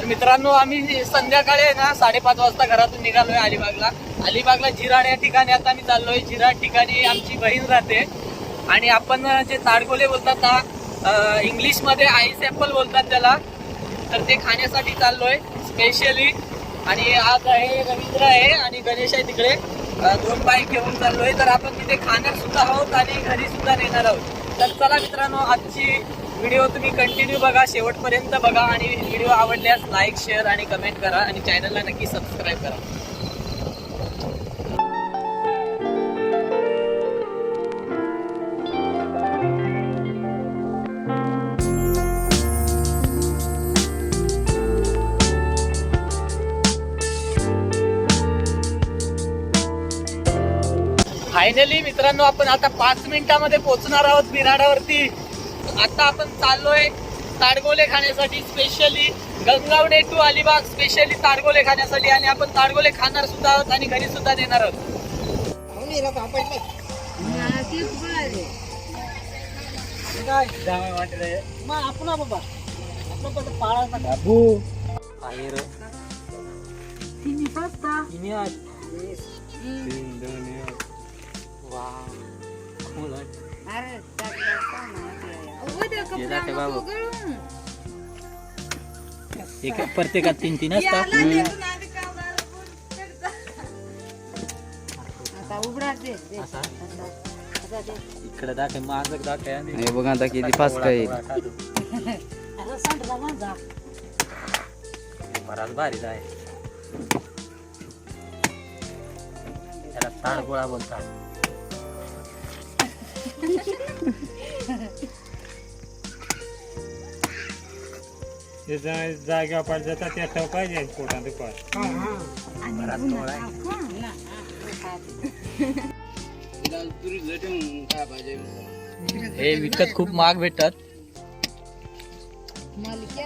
तर मित्रांनो आम्ही संध्याकाळी आहे ना साडेपाच वाजता घरातून निघालोय अलिबागला. अलिबागला जिराड या ठिकाणी आता आम्ही चाललोय. जिराड ठिकाणी आमची बहीण राहते. आणि आपण जे ताडगोले बोलतात ना इंग्लिशमध्ये आईस ॲपल बोलतात त्याला. तर ते खाण्यासाठी चाललोय स्पेशली आणि आज आहे रवींद्र आहे आणि गणेश आहे तिकडे. दोन बाईक घेऊन चाललोय. तर आपण तिथे खाणार सुद्धा आहोत आणि घरी सुद्धा नेणार आहोत. तर चला मित्रांनो आजची व्हिडिओ तुम्ही कंटिन्यू बघा शेवटपर्यंत बघा आणि व्हिडिओ आवडल्यास लाईक शेअर आणि कमेंट करा आणि चॅनलला नक्की सबस्क्राईब करा. फायनली मित्रांनो आपण आता पाच मिनिटामध्ये पोहोचणार आहोत बिराडावरती आता आपण चाललोय ताडगोले खाण्यासाठी specially Gangawane to Alibag specially ताडगोले खाण्यासाठी. आणि आपण ताडगोले खाणार सुद्धा आहोत आणि घरी सुद्धा नेणार आहोत. बाबू. एक प्रत्येकात तीन तीन असतात. इकडे दाखव माझं आणि हे बघा आता किती फास्ट काय. बराच भारी आहे त्याला ताडगोळा बोलतात. जागा पाहिजे तर त्या ठेव पाहिजे पोटात दुपार. हे विकत खूप महाग भेटतात.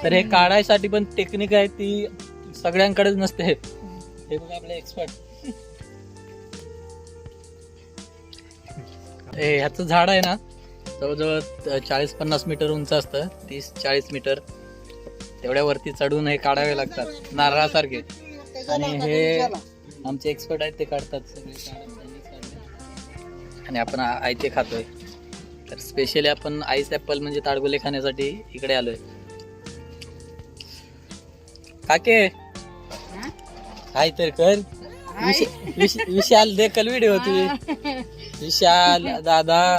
तर हे काढायसाठी पण टेक्निक आहे ती सगळ्यांकडेच नसते. हे बघा आपले एक्सपर्ट हे ह्याचं झाड आहे ना जवळजवळ चाळीस पन्नास मीटर उंच असतं तीस चाळीस मीटर. तेवढ्या वरती चढून हे काढावे लागतात. नारळासारखे. आणि हे आमचे एक्सपर्ट आहेत ते काढतात सगळे. आणि आपण आयते खातोय. तर स्पेशली आपण आईस ऍपल म्हणजे ताडगोले खाण्यासाठी इकडे आलोय. काके. काय तर कर. विश- विश- विशाल देखल व्हिडिओ तुम्ही विशाल दादा.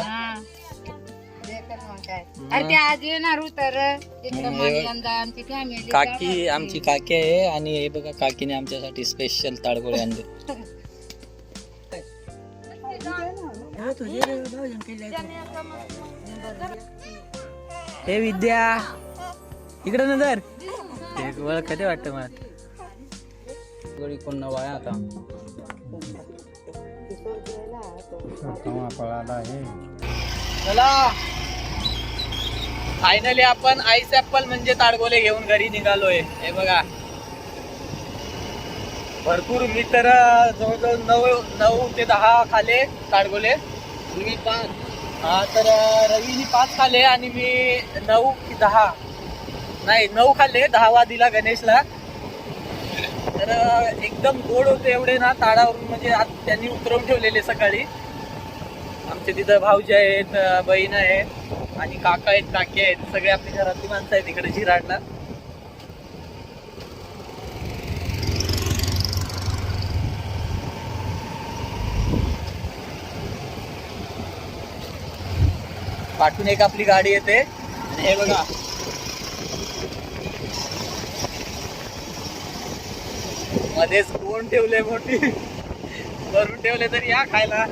अरे ते आज येणार उतर. आमची फॅमिली काकी आमची काकी आहे आणि हे बघा काकीने आमच्यासाठी स्पेशल ताडगोळे आणले. हे विद्या इकडे नजर. ओळख कधी वाटतं मला. गडी कोण नवा आहे आता? चला. फायनली आपण आईस ऍपल म्हणजे ताडगोले घेऊन घरी निघालोय. हे बघा. भरपूर मी तर जवळजवळ नऊ नऊ ते दहा खाले ताडगोले. मी पाच. हा तर रवीनी पाच खाले आणि मी नऊ की दहा. नाही नऊ खाल्ले दहावा दिला गणेशला. तर एकदम गोड होते एवढे ना ताडावरून म्हणजे आज त्यांनी उतरवून ठेवलेले सकाळी. आमचे तिथं भाऊजी आहेत बहीण आहेत. आणि काका आहेत काकी आहेत सगळे आपली घरातली माणसं आहेत इकडे झिराडला पाठून एक आपली गाडी येते. आणि हे बघा. मध्येच कोण ठेवले मोठी? भरून ठेवले तरी या खायला.